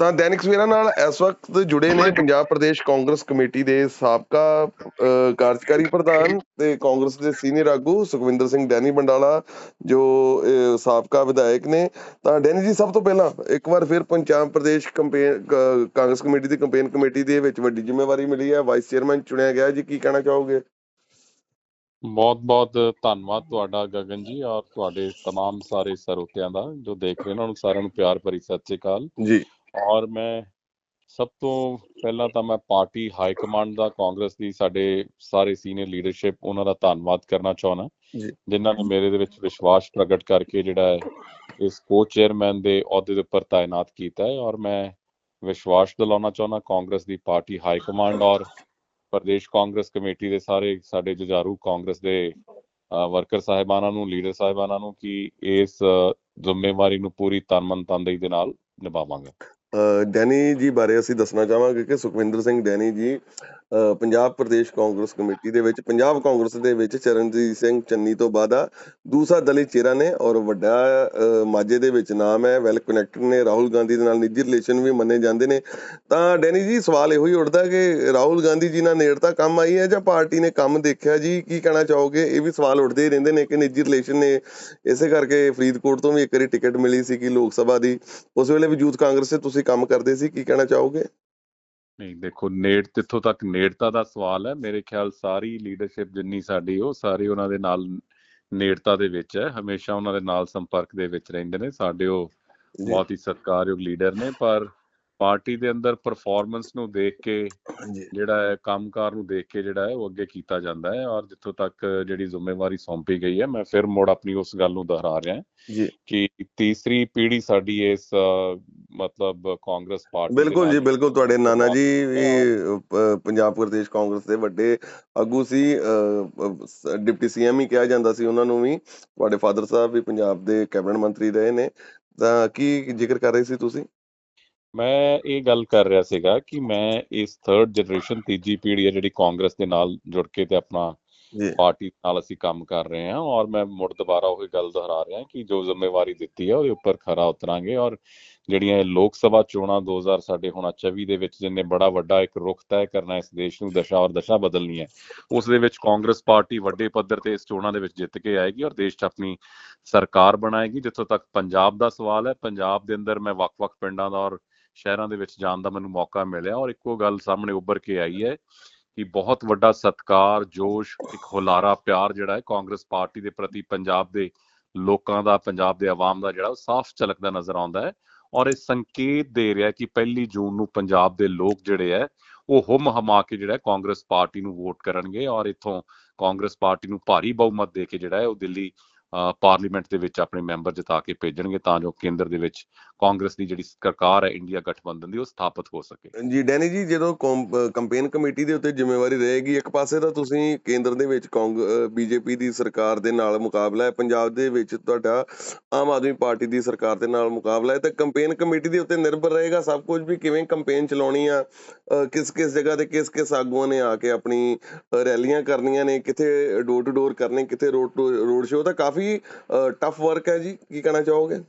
ਤਾਂ ਦੈਨਿਕ ਸਵੇਰਾ ਨਾਲ ਇਸ ਵਕਤ ਜੁੜੇ ਨੇ ਪੰਜਾਬ ਪ੍ਰਦੇਸ਼ ਕਾਂਗਰਸ ਕਮੇਟੀ ਦੇ ਸਾਬਕਾ ਕਾਰਜਕਾਰੀ ਪ੍ਰਧਾਨ ਤੇ ਕਾਂਗਰਸ ਦੇ ਸੀਨੀਅਰ ਆਗੂ ਸੁਖਵਿੰਦਰ ਸਿੰਘ ਡੈਨੀ ਬੰਡਾਲਾ ਜੋ ਸਾਬਕਾ ਵਿਧਾਇਕ ਨੇ। ਤਾਂ ਡੈਨੀ ਜੀ ਸਭ ਤੋਂ ਪਹਿਲਾਂ ਇੱਕ ਵਾਰ ਫਿਰ ਪੰਜਾਬ ਪ੍ਰਦੇਸ਼ ਕਾਂਗਰਸ ਕਮੇਟੀ ਦੀ ਕੰਪੇਨ ਕਮੇਟੀ ਦੇ ਵਿੱਚ ਵੱਡੀ ਜ਼ਿੰਮੇਵਾਰੀ ਮਿਲੀ ਹੈ। ਵਾਈਸ ਚੇਅਰਮੈਨ ਚੁਣਿਆ ਗਿਆ ਜੀ ਕੀ ਕਹਿਣਾ ਚਾਹੋਗੇ? ਬਹੁਤ-ਬਹੁਤ ਧੰਨਵਾਦ ਤੁਹਾਡਾ ਗਗਨ ਜੀ ਔਰ ਤੁਹਾਡੇ ਤਮਾਮ ਸਾਰੇ ਸਰੋਤਿਆਂ ਦਾ ਜੋ ਦੇਖ ਰਹੇ ਉਹਨਾਂ ਸਾਰਿਆਂ ਨੂੰ ਪਿਆਰ ਭਰੀ ਸਤਿ ਸ੍ਰੀ ਅਕਾਲ। ਜੀ। ਔਰ ਮੈਂ ਸਭ ਤੋਂ ਪਹਿਲਾਂ ਤਾਂ ਮੈਂ ਪਾਰਟੀ ਹਾਈ ਕਮਾਂਡ ਦਾ ਕਾਂਗਰਸ ਦੀ ਸਾਡੇ ਸਾਰੇ ਸੀਨੀਅਰ ਲੀਡਰਸ਼ਿਪ ਉਹਨਾਂ ਦਾ ਧੰਨਵਾਦ ਕਰਨਾ ਚਾਹੁੰਦਾ। ਜਿਨ੍ਹਾਂ ਨੇ ਮੇਰੇ ਦੇ ਵਿੱਚ ਵਿਸ਼ਵਾਸ ਪ੍ਰਗਟ ਕਰਕੇ ਜਿਹੜਾ ਹੈ ਇਸ ਕੋ ਚੇਅਰਮੈਨ ਦੇ ਅਹੁਦੇ ਦੇ ਉੱਪਰ ਤਾਇਨਾਤ ਕੀਤਾ ਹੈ। ਔਰ ਮੈਂ ਵਿਸ਼ਵਾਸ ਦਿਲਾਉਣਾ ਚਾਹੁੰਦਾ ਕਾਂਗਰਸ ਦੀ ਪਾਰਟੀ ਹਾਈ ਕਮਾਂਡ ਔਰ ਪ੍ਰਦੇਸ਼ ਕਾਂਗਰਸ ਕਮੇਟੀ ਦੇ ਸਾਰੇ ਸਾਡੇ ਜੁਝਾਰੂ ਕਾਂਗਰਸ ਦੇ ਵਰਕਰ ਸਾਹਿਬਾਨਾਂ ਨੂੰ ਲੀਡਰ ਸਾਹਿਬਾਨਾਂ ਨੂੰ ਕਿ ਇਸ ਜ਼ਿੰਮੇਵਾਰੀ ਨੂੰ ਪੂਰੀ ਤਨਮਨ ਤਨਦੇਹੀ ਦੇ ਨਾਲ ਨਿਭਾਵਾਂਗੇ। ਡੈਨੀ ਜੀ ਬਾਰੇ ਅਸੀਂ ਦੱਸਣਾ ਚਾਹਾਂਗੇ ਕਿ ਸੁਖਵਿੰਦਰ ਸਿੰਘ ਡੈਨੀ ਜੀ ਪੰਜਾਬ ਪ੍ਰਦੇਸ਼ ਕਾਂਗਰਸ ਕਮੇਟੀ ਦੇ ਵਿੱਚ, ਪੰਜਾਬ ਕਾਂਗਰਸ ਦੇ ਵਿੱਚ ਚਰਨਜੀਤ ਸਿੰਘ ਚੰਨੀ ਤੋਂ ਬਾਅਦ ਆ, ਦੂਸਰਾ ਦਲਿਤ ਚਿਹਰਾ ਨੇ ਔਰ ਵੱਡਾ ਮਾਝੇ ਦੇ ਵਿੱਚ ਨਾਮ ਹੈ ਵੈਲ ਕਨੈਕਟਡ ਨੇ, ਰਾਹੁਲ ਗਾਂਧੀ ਦੇ ਨਾਲ ਨਿੱਜੀ ਰਿਲੇਸ਼ਨ ਵੀ ਮੰਨੇ ਜਾਂਦੇ ਨੇ। ਤਾਂ ਡੈਨੀ ਜੀ, ਸਵਾਲ ਇਹੋ ਹੀ ਉੱਠਦਾ ਕਿ ਰਾਹੁਲ ਗਾਂਧੀ ਜੀ ਨਾਲ ਨੇੜਤਾ ਕੰਮ ਆਈ ਹੈ ਜਾਂ ਪਾਰਟੀ ਨੇ ਕੰਮ ਦੇਖਿਆ ਜੀ? ਕੀ ਕਹਿਣਾ ਚਾਹੋਗੇ? ਇਹ ਵੀ ਸਵਾਲ ਉੱਠਦੇ ਹੀ ਰਹਿੰਦੇ ਨੇ ਕਿ ਨਿੱਜੀ ਰਿਲੇਸ਼ਨ ਨੇ ਇਸੇ ਕਰਕੇ ਫਰੀਦਕੋਟ ਤੋਂ ਵੀ ਇੱਕ ਵਾਰੀ ਟਿਕਟ ਮਿਲੀ ਸੀ ਕਿ ਲੋਕ ਸਭਾ ਦੀ। ਉਸ ਵੇਲੇ ਵੀ ਯੂਥ ਕਾਂਗਰਸ 'ਚ ਤੁਸੀਂ ਕੰਮ ਕਰਦੇ ਸੀ, ਕੀ ਕਹਿਣਾ ਚਾਹੋਗੇ? ਨਹੀਂ ਦੇਖੋ ਨੇੜ ਜਿੱਥੋਂ ਤੱਕ ਨੇੜਤਾ ਦਾ ਸਵਾਲ ਹੈ। ਮੇਰੇ ਖਿਆਲ ਸਾਰੀ ਲੀਡਰਸ਼ਿਪ ਜਿੰਨੀ ਸਾਡੀ ਉਹ ਸਾਰੀ ਉਹਨਾਂ ਦੇ ਨਾਲ ਨੇੜਤਾ ਦੇ ਵਿੱਚ ਹੈ। ਹਮੇਸ਼ਾ ਉਹਨਾਂ ਦੇ ਨਾਲ ਸੰਪਰਕ ਦੇ ਵਿੱਚ ਰਹਿੰਦੇ ਨੇ। ਸਾਡੇ ਉਹ ਬਹੁਤ ਹੀ ਸਤਿਕਾਰਯੋਗ ਲੀਡਰ ਨੇ ਪਰ ਪਾਰਟੀ ਦੇ ਅੰਦਰ ਪਰਫਾਰਮੈਂਸ ਨੂੰ ਦੇਖ ਕੇ ਜਿਹੜਾ ਹੈ ਕੰਮਕਾਰ ਨੂੰ ਦੇਖ ਕੇ ਜਿਹੜਾ ਹੈ ਉਹ ਅੱਗੇ ਕੀਤਾ ਜਾਂਦਾ ਹੈ। ਔਰ ਜਿੱਥੋਂ ਤੱਕ ਜਿਹੜੀ ਜ਼ਿੰਮੇਵਾਰੀ ਸੌਂਪੀ ਗਈ ਹੈ ਮੈਂ ਫਿਰ ਮੁੜ ਆਪਣੀ ਉਸ ਗੱਲ ਨੂੰ ਦੁਹਰਾ ਰਿਹਾ ਜੀ। ਕਿ ਤੀਸਰੀ ਪੀੜ੍ਹੀ ਸਾਡੀ ਇਸ ਮਤਲਬ ਕਾਂਗਰਸ ਪਾਰਟੀ ਬਿਲਕੁਲ ਜੀ ਬਿਲਕੁਲ ਤੁਹਾਡੇ ਨਾਨਾ ਜੀ ਪੰਜਾਬ ਪ੍ਰਦੇਸ਼ ਕਾਂਗਰਸ ਦੇ ਵੱਡੇ ਆਗੂ ਸੀ ਡਿਪਟੀ ਸੀਐਮ ਹੀ ਕਿਹਾ ਜਾਂਦਾ ਸੀ ਉਹਨਾਂ ਨੂੰ ਵੀ ਤੁਹਾਡੇ ਫਾਦਰ ਸਾਹਿਬ ਵੀ ਪੰਜਾਬ ਦੇ ਕੈਬਨਿਟ ਮੰਤਰੀ ਰਹੇ ਨੇ ਤਾਂ ਕੀ ਜ਼ਿਕਰ ਕਰ ਰਹੇ ਸੀ ਤੁਸੀਂ? ਮੈਂ ਇਹ ਗੱਲ ਕਰ ਰਿਹਾ ਸੀਗਾ ਕਿ ਮੈਂ ਇਸ ਥਰਡ ਜਨਰੇਸ਼ਨ ਤੀਜੀ ਪੀੜ੍ਹੀ ਹੈ ਜਿਹੜੀ ਕਾਂਗਰਸ ਦੇ ਨਾਲ ਜੁੜ ਕੇ ਤੇ ਆਪਣਾ ਪਾਰਟੀ ਨਾਲ ਅਸੀਂ ਕੰਮ ਕਰ ਰਹੇ ਹਾਂ ਔਰ ਮੈਂ ਮੁੜ ਦੁਬਾਰਾ ਉਹੀ ਗੱਲ ਦੁਹਰਾ ਰਿਹਾ ਕਿ ਜੋ ਜ਼ਿੰਮੇਵਾਰੀ ਦਿੱਤੀ ਹੈ ਉਹਦੇ ਉੱਪਰ ਖਰਾ ਉਤਰਾਂਗੇ ਔਰ ਜਿਹੜੀਆਂ ਲੋਕ ਸਭਾ ਚੋਣਾਂ 2000 ਸਾਡੇ ਹੁਣ 24 ਦੇ ਵਿੱਚ ਜਿੰਨੇ ਬੜਾ ਵੱਡਾ ਇੱਕ ਰੁਖ ਤੈਅ ਕਰਨਾ ਇਸ ਦੇਸ਼ ਨੂੰ ਦਸ਼ਾ ਔਰ ਦਸ਼ਾ ਬਦਲਣੀ ਹੈ, ਉਸ ਦੇ ਵਿੱਚ ਕਾਂਗਰਸ ਪਾਰਟੀ ਵੱਡੇ ਪੱਧਰ ਤੇ ਇਸ ਚੋਣਾਂ ਦੇ ਵਿੱਚ ਜਿੱਤ ਕੇ ਆਏਗੀ ਔਰ ਦੇਸ਼ 'ਚ ਆਪਣੀ ਸਰਕਾਰ ਬਣਾਏਗੀ, ਜਿੱਥੋਂ ਤੱਕ ਪੰਜਾਬ ਦਾ ਸਵਾਲ ਹੈ, ਪੰਜਾਬ ਦੇ ਅੰਦਰ ਮੈਂ ਵੱਖ-ਵੱਖ ਪਿੰਡਾਂ ਦਾ ਔਰ ਸ਼ਹਿਰਾਂ ਦੇ ਵਿੱਚ ਜਾਣ ਦਾ ਮੈਨੂੰ ਮੌਕਾ ਮਿਲਿਆ ਔਰ ਇੱਕੋ ਗੱਲ ਸਾਹਮਣੇ ਉੱਭਰ ਕੇ ਆਈ ਹੈ ਕਿ ਬਹੁਤ ਵੱਡਾ ਸਤਕਾਰ, ਜੋਸ਼, ਇੱਕ ਹੁਲਾਰਾ, ਪਿਆਰ ਜਿਹੜਾ ਹੈ ਕਾਂਗਰਸ ਪਾਰਟੀ ਦੇ ਪ੍ਰਤੀ, ਪੰਜਾਬ ਦੇ ਲੋਕਾਂ ਦਾ, ਪੰਜਾਬ ਦੇ ਆਵਾਮ ਦਾ ਜਿਹੜਾ ਉਹ ਸਾਫ਼ ਝਲਕਦਾ ਨਜ਼ਰ ਆਉਂਦਾ ਹੈ ਔਰ ਇਹ ਸੰਕੇਤ ਦੇ ਰਿਹਾ ਕਿ ਪਹਿਲੀ ਜੂਨ ਨੂੰ ਪੰਜਾਬ ਦੇ ਲੋਕ ਜਿਹੜੇ ਹੈ ਉਹ ਹੁਮ ਹਮਾ ਕੇ ਜਿਹੜਾ ਕਾਂਗਰਸ ਪਾਰਟੀ ਨੂੰ ਵੋਟ ਕਰਨਗੇ ਔਰ ਇੱਥੋਂ ਕਾਂਗਰਸ ਪਾਰਟੀ ਨੂੰ ਭਾਰੀ ਬਹੁਮਤ ਦੇ ਕੇ ਜਿਹੜਾ ਹੈ ਉਹ ਦਿੱਲੀ ਪਾਰਲੀਮੈਂਟ ਦੇ ਵਿੱਚ ਆਪਣੇ ਮੈਂਬਰ ਜਿਤਾ ਕੇ ਭੇਜਣਗੇ ਤਾਂ ਜੋ ਕੇਂਦਰ ਦੇ ਵਿੱਚ ਕਾਂਗਰਸ ਦੀ ਜਿਹੜੀ ਸਰਕਾਰ ਹੈ, ਇੰਡੀਆ ਗਠਬੰਧਨ ਦੀ ਉਹ ਸਥਾਪਿਤ ਹੋ ਸਕੇ। ਜੀ, ਡੈਨੀ ਜੀ, ਜਦੋਂ ਕੰਪੇਨ ਕਮੇਟੀ ਦੇ ਉੱਤੇ ਜ਼ਿੰਮੇਵਾਰੀ ਰਹੇਗੀ, ਇੱਕ ਪਾਸੇ ਤਾਂ ਤੁਸੀਂ ਕੇਂਦਰ ਦੇ ਵਿੱਚ ਬੀਜੇਪੀ ਦੀ ਸਰਕਾਰ ਦੇ ਨਾਲ ਮੁਕਾਬਲਾ ਹੈ, ਪੰਜਾਬ ਦੇ ਵਿੱਚ ਤੁਹਾਡਾ ਆਮ ਆਦਮੀ ਪਾਰਟੀ ਦੀ ਸਰਕਾਰ ਦੇ ਨਾਲ ਮੁਕਾਬਲਾ ਹੈ, ਤਾਂ ਕੰਪੇਨ ਕਮੇਟੀ ਦੇ ਉੱਤੇ ਨਿਰਭਰ ਰਹੇਗਾ ਸਭ ਕੁਝ ਵੀ, ਕਿਵੇਂ ਕੰਪੇਨ ਚਲਾਉਣੀ ਆ ਕਿਸ ਕਿਸ ਜਗ੍ਹਾ ਤੇ ਕਿਸ ਕਿਸ ਆਗੂਆਂ ਨੇ ਆ ਕੇ ਆਪਣੀ ਰੈਲੀਆਂ ਕਰਨੀਆਂ ਨੇ, ਕਿੱਥੇ ਡੋਰ ਟੂ ਡੋਰ ਕਰਨੇ, ਕਿੱਥੇ ਰੋਡ ਟੂ ਰੋਡ ਸ਼ੋਅ ਤਾਂ ਕਾਫੀ ਟਫ ਵਰਕ ਹੈ ਜੀ ਕੀ ਕਹਿਣਾ ਚਾਹੋਗੇ?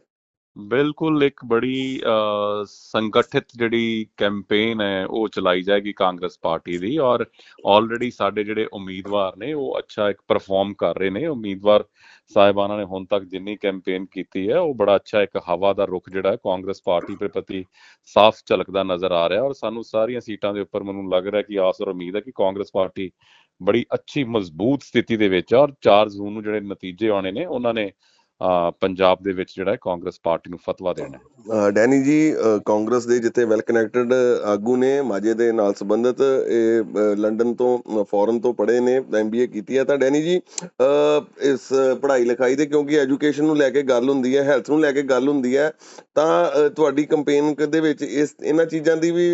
ਬਿਲਕੁਲ ਇੱਕ ਬੜੀ ਅ, ਸੰਗਠਿਤ ਜਿਹੜੀ ਕੈਂਪੇਨ ਹੈ ਉਹ ਚਲਾਈ ਜਾਏਗੀ ਕਾਂਗਰਸ ਪਾਰਟੀ ਦੀ ਔਰ ਆਲਰੇਡੀ ਸਾਡੇ ਜਿਹੜੇ ਉਮੀਦਵਾਰ ਨੇ ਉਹ ਅੱਛਾ ਇੱਕ ਪਰਫਾਰਮ ਕਰ ਰਹੇ ਨੇ। ਉਮੀਦਵਾਰ ਸਾਹਿਬਾਨਾਂ ਨੇ ਹੁਣ ਤੱਕ ਜਿੰਨੀ ਕੈਂਪੇਨ ਕੀਤੀ ਹੈ ਉਹ ਬੜਾ ਅੱਛਾ ਇੱਕ ਹਵਾ ਦਾ ਰੁਖ ਜਿਹੜਾ ਹੈ ਕਾਂਗਰਸ ਪਾਰਟੀ ਦੇ ਪ੍ਰਤੀ ਸਾਫ਼ ਝਲਕਦਾ ਨਜ਼ਰ ਆ ਰਿਹਾ ਔਰ ਸਾਨੂੰ ਸਾਰੀਆਂ ਸੀਟਾਂ ਦੇ ਉੱਪਰ ਮੈਨੂੰ ਲੱਗ ਰਿਹਾ ਕਿ ਆਸ ਔਰ ਉਮੀਦ ਹੈ ਕਿ ਕਾਂਗਰਸ ਪਾਰਟੀ ਬੜੀ ਅੱਛੀ ਮਜ਼ਬੂਤ ਸਥਿਤੀ ਦੇ ਵਿੱਚ ਹੈ ਔਰ 4 ਜੂਨ ਨੂੰ ਜਿਹੜੇ ਨਤੀਜੇ ਆਉਣੇ ਨੇ ਉਹਨਾਂ ਨੇ ਪੰਜਾਬ ਦੇ ਵਿੱਚ ਜਿਹੜਾ ਹੈ ਕਾਂਗਰਸ ਪਾਰਟੀ ਨੂੰ ਫਤਵਾ ਦੇਣਾ ਡੈਨੀ ਜੀ ਕਾਂਗਰਸ ਦੇ ਜਿੱਥੇ ਵੈਲ ਕਨੈਕਟਡ ਆਗੂ ਨੇ, ਮਾਝੇ ਦੇ ਨਾਲ ਸੰਬੰਧਿਤ, ਇਹ ਲੰਡਨ ਤੋਂ ਫੋਰਨ ਤੋਂ ਪੜ੍ਹੇ ਨੇ ਐਮਬੀਏ ਕੀਤੀ ਹੈ। ਤਾਂ ਡੈਨੀ ਜੀ ਇਸ ਪੜ੍ਹਾਈ ਲਿਖਾਈ ਦੇ, ਕਿਉਂਕਿ ਐਜੂਕੇਸ਼ਨ ਨੂੰ ਲੈ ਕੇ ਗੱਲ ਹੁੰਦੀ ਹੈ ਹੈਲਥ ਨੂੰ ਲੈ ਕੇ ਗੱਲ ਹੁੰਦੀ ਹੈ, ਤਾਂ ਤੁਹਾਡੀ ਕੰਪੇਨ ਦੇ ਵਿੱਚ ਇਸ, ਇਹਨਾਂ ਚੀਜ਼ਾਂ ਦੀ ਵੀ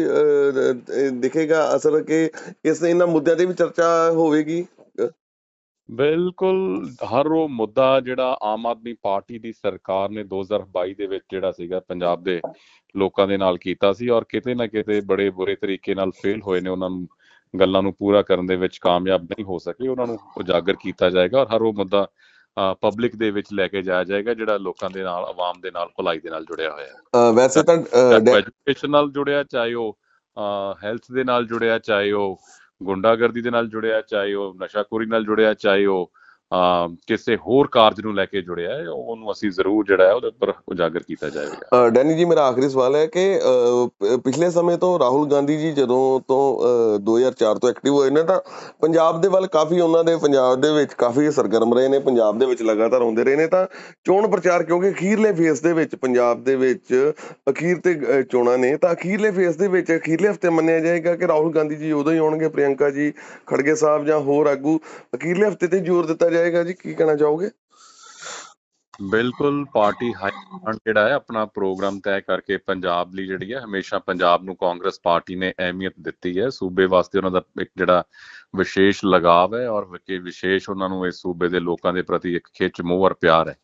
ਦਿਖੇਗਾ ਅਸਰ ਕਿ ਇਸ, ਇਹਨਾਂ ਮੁੱਦਿਆਂ ਤੇ ਵੀ ਚਰਚਾ ਹੋਵੇਗੀ? ਬਿਲਕੁਲ ਹਰ ਉਹ ਮੁੱਦਾ ਜਿਹੜਾ ਆਮ ਆਦਮੀ ਪਾਰਟੀ ਦੀ ਸਰਕਾਰ ਨੇ 2022 ਦੇ ਵਿੱਚ ਜਿਹੜਾ ਸੀਗਾ ਪੰਜਾਬ ਦੇ ਲੋਕਾਂ ਦੇ ਨਾਲ ਕੀਤਾ ਸੀ ਔਰ ਕਿਤੇ ਨਾ ਕਿਤੇ ਬੜੇ ਬੁਰੇ ਤਰੀਕੇ ਨਾਲ ਫੇਲ ਹੋਏ ਨੇ ਉਹਨਾਂ ਨੂੰ ਗੱਲਾਂ ਨੂੰ ਪੂਰਾ ਕਰਨ ਦੇ ਵਿੱਚ ਕਾਮਯਾਬ ਨਹੀਂ ਹੋ ਸਕੇ ਉਹਨਾਂ ਨੂੰ ਉਜਾਗਰ ਕੀਤਾ ਜਾਏਗਾ ਔਰ ਹਰ ਉਹ ਮੁੱਦਾ ਪਬਲਿਕ ਦੇ ਵਿੱਚ ਲੈ ਕੇ ਜਾਇਆ ਜਾਏਗਾ ਜਿਹੜਾ ਲੋਕਾਂ ਦੇ ਨਾਲ ਆਵਾਮ ਦੇ ਨਾਲ ਭਲਾਈ ਦੇ ਨਾਲ ਜੁੜਿਆ ਹੋਇਆ ਹੈ। ਵੈਸੇ ਤਾਂ ਐਜੂਕੇਸ਼ਨ ਨਾਲ ਜੁੜਿਆ ਚਾਹੇ ਉਹ ਹੈਲਥ ਦੇ ਨਾਲ ਜੁੜਿਆ ਚਾਹੇ ਉਹ ਗੁੰਡਾਗਰਦੀ ਦੇ ਨਾਲ ਜੁੜਿਆ ਚਾਹੇ ਉਹ ਨਸ਼ਾਖੋਰੀ ਨਾਲ ਜੁੜਿਆ ਚਾਹੇ ਉਹ ਕਿਸੇ ਹੋਰ ਕਾਰਜ ਨੂੰ ਲੈ ਕੇ ਜੁੜਿਆ ਹੈ ਉਹਨੂੰ ਅਸੀਂ ਜ਼ਰੂਰ ਜਿਹੜਾ ਹੈ ਉਹਦੇ ਉੱਪਰ ਉਜਾਗਰ ਕੀਤਾ ਜਾਏਗਾ। ਅ, ਡੈਨੀ ਜੀ ਮੇਰਾ ਆਖਰੀ ਸਵਾਲ ਹੈ ਕਿ ਪਿਛਲੇ ਸਮੇਂ ਤੋਂ ਰਾਹੁਲ ਗਾਂਧੀ ਜੀ ਜਦੋਂ ਤੋਂ 2004 ਤੋਂ ਐਕਟਿਵ ਹੋਏ ਨੇ ਤਾਂ ਪੰਜਾਬ ਦੇ ਵੱਲ ਕਾਫੀ ਉਹਨਾਂ ਦੇ ਪੰਜਾਬ ਦੇ ਵਿੱਚ ਕਾਫੀ ਸਰਗਰਮ ਰਹੇ ਨੇ ਪੰਜਾਬ ਦੇ ਵਿੱਚ ਲਗਾਤਾਰ ਆਉਂਦੇ ਰਹੇ ਨੇ ਤਾਂ ਚੋਣ ਪ੍ਰਚਾਰ ਕਿਉਂਕਿ ਅਖੀਰਲੇ ਫੇਸ ਦੇ ਵਿੱਚ ਪੰਜਾਬ ਦੇ ਵਿੱਚ ਅਖੀਰ ਤੇ ਚੋਣਾਂ ਨੇ ਤਾਂ ਅਖੀਰਲੇ ਫੇਸ ਦੇ ਵਿੱਚ ਅਖੀਰਲੇ ਹਫ਼ਤੇ ਮੰਨਿਆ ਜਾਏਗਾ ਕਿ ਰਾਹੁਲ ਗਾਂਧੀ ਜੀ ਉਦੋਂ ਹੀ ਆਉਣਗੇ ਪ੍ਰਿਯੰਕਾ ਜੀ ਖੜਗੇ ਸਾਹਿਬ ਜਾਂ ਹੋਰ ਆਗੂ ਅਖੀਰਲੇ ਹਫ਼ਤੇ ਤੇ ਜ਼ੋਰ ਦਿੱਤਾ ਜਾਏ ਜਾਏਗਾ ਜੀ? ਕੀ ਕਹਿਣਾ ਚਾਹੋਗੇ? ਬਿਲਕੁਲ, ਪਾਰਟੀ ਹਾਈ ਜਿਹੜਾ ਹੈ, ਆਪਣਾ ਪ੍ਰੋਗਰਾਮ ਤੈਅ ਕਰਕੇ ਪੰਜਾਬ ਲਈ ਜਿਹੜੀ ਹੈ, ਹਮੇਸ਼ਾ ਪੰਜਾਬ ਨੂੰ ਕਾਂਗਰਸ ਪਾਰਟੀ ਨੇ ਅਹਿਮੀਅਤ ਦਿੱਤੀ ਹੈ। ਸੂਬੇ ਵਾਸਤੇ ਉਹਨਾਂ ਦਾ ਇੱਕ ਜਿਹੜਾ ਵਿਸ਼ੇਸ਼ ਲਗਾਵ ਹੈ ਔਰ ਵਿਸ਼ੇਸ਼ ਉਹਨਾਂ ਨੂੰ ਇਸ ਸੂਬੇ ਦੇ ਲੋਕਾਂ ਦੇ ਪ੍ਰਤੀ ਇੱਕ ਖਿੱਚ, ਮੋਹ ਔਰ ਪਿਆਰ ਹੈ।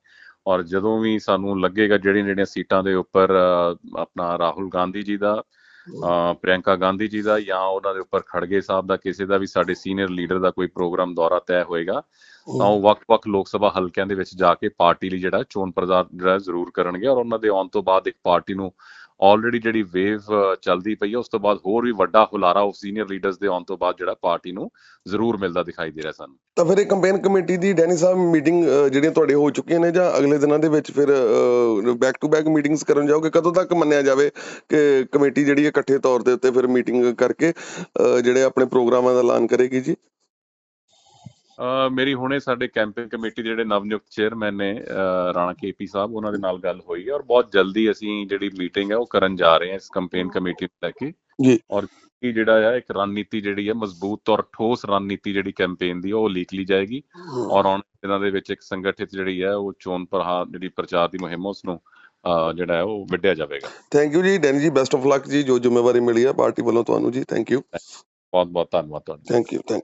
ਔਰ ਜਦੋਂ ਵੀ ਸਾਨੂੰ ਲੱਗੇਗਾ ਜਿਹੜੀਆਂ ਜਿਹੜੀਆਂ ਸੀਟਾਂ ਦੇ ਉੱਪਰ ਆਪਣਾ ਰਾਹੁਲ ਗਾਂਧੀ ਜੀ ਦਾ ਪ੍ਰਿਯੰਕਾ ਗਾਂਧੀ ਜੀ ਦਾ ਜਾਂ ਉਹਨਾਂ ਦੇ ਉੱਪਰ ਖੜਗੇ ਸਾਹਿਬ ਦਾ, ਕਿਸੇ ਦਾ ਵੀ ਸਾਡੇ ਸੀਨੀਅਰ ਲੀਡਰ ਦਾ ਕੋਈ ਪ੍ਰੋਗਰਾਮ ਦੌਰਾ ਤੈਅ ਹੋਏਗਾ ਤਾਂ ਉਹ ਵੱਖ-ਵੱਖ ਲੋਕ ਸਭਾ ਹਲਕਿਆਂ ਦੇ ਵਿੱਚ ਜਾ ਕੇ ਪਾਰਟੀ ਲਈ ਜਿਹੜਾ ਚੋਣ ਪ੍ਰਚਾਰ ਜਿਹੜਾ ਜ਼ਰੂਰ ਕਰਨਗੇ ਔਰ ਉਹਨਾਂ ਦੇ ਆਉਣ ਤੋਂ ਬਾਅਦ ਇੱਕ ਪਾਰਟੀ ਨੂੰ ਆਲਰੇਡੀ ਜਿਹੜੀ ਵੇਵ ਚੱਲਦੀ ਪਈ ਹੈ, ਉਸ ਤੋਂ ਬਾਅਦ ਹੋਰ ਵੀ ਵੱਡਾ ਹੁਲਾਰਾ ਉਹ ਸੀਨੀਅਰ ਲੀਡਰਸ ਦੇ ਆਉਣ ਤੋਂ ਬਾਅਦ ਜਿਹੜਾ ਪਾਰਟੀ ਨੂੰ ਜ਼ਰੂਰ ਮਿਲਦਾ ਦਿਖਾਈ ਦੇ ਰਿਹਾ ਸਾਨੂੰ। ਤਾਂ ਫਿਰ ਇਹ ਕੰਪੇਨ ਕਮੇਟੀ ਦੀ ਡੈਨੀ ਸਾਹਿਬ ਮੀਟਿੰਗ ਜਿਹੜੀਆਂ ਤੁਹਾਡੇ ਹੋ ਚੁੱਕੀਆਂ ਨੇ ਜਾਂ ਅਗਲੇ ਦਿਨਾਂ ਦੇ ਵਿੱਚ ਫਿਰ ਬੈਕ ਟੂ ਬੈਕ ਮੀਟਿੰਗਸ ਕਰਨ ਜਾਓਗੇ? ਕਦੋਂ ਤੱਕ ਮੰਨਿਆ ਜਾਵੇ ਕਿ ਕਮੇਟੀ ਜਿਹੜੀ ਇਕੱਠੇ ਤੌਰ ਦੇ ਉੱਤੇ ਫਿਰ ਮੀਟਿੰਗ ਕਰਕੇ ਜਿਹੜੇ ਆਪਣੇ ਪ੍ਰੋਗਰਾਮਾਂ ਦਾ ਐਲਾਨ ਕਰੇਗੀ ਜੀ? ਮੇਰੀ ਹੁਣੇ ਸਾਡੇ ਕੈਂਪੇਨ ਕਮੇਟੀ ਦੇ ਜਿਹੜੇ ਨਵਨਿਯੁਕਤ ਚੇਅਰਮੈਨ ਨੇ ਰਾਣਾ ਕੇਪੀ ਸਾਹਿਬ ਉਹਨਾਂ ਦੇ ਨਾਲ ਗੱਲ ਹੋਈ ਹੈ ਔਰ ਬਹੁਤ ਜਲਦੀ ਅਸੀਂ ਜਿਹੜੀ ਮੀਟਿੰਗ ਹੈ ਉਹ ਕਰਨ ਜਾ ਰਹੇ ਹਾਂ ਇਸ ਕੈਂਪੇਨ ਕਮੇਟੀ ਨੂੰ ਲੈ ਕੇ। ਜੀ। ਔਰ ਕੀ ਜਿਹੜਾ ਹੈ ਇੱਕ ਰਣਨੀਤੀ ਜਿਹੜੀ ਹੈ ਮਜ਼ਬੂਤ ਔਰ ਠੋਸ ਰਣਨੀਤੀ ਜਿਹੜੀ ਕੈਂਪੇਨ ਦੀ ਉਹ ਲੀਕ ਲਈ ਜਾਏਗੀ। ਔਰ ਆਉਣ ਦਿਨਾਂ ਦੇ ਵਿੱਚ ਇੱਕ ਸੰਗਠਿਤ ਜਿਹੜੀ ਹੈ ਉਹ ਚੋਣ ਪ੍ਰਹਾ ਜਿਹੜੀ ਪ੍ਰਚਾਰ ਦੀ ਮੁਹਿੰਮ ਉਸ ਨੂੰ ਜਿਹੜਾ ਹੈ ਉਹ ਵਿੱਢਿਆ ਜਾਵੇਗਾ। Thank you ji Danny ji best of luck ji ਜੋ ਜ਼ਿੰਮੇਵਾਰੀ ਮਿਲੀ ਹੈ ਪਾਰਟੀ ਵੱਲੋਂ ਤੁਹਾਨੂੰ ਜੀ ਥੈਂਕ ਯੂ ਬਹੁਤ ਬਹੁਤ ਧੰਨਵਾਦ ਤੁਹਾਡਾ। Thank you thank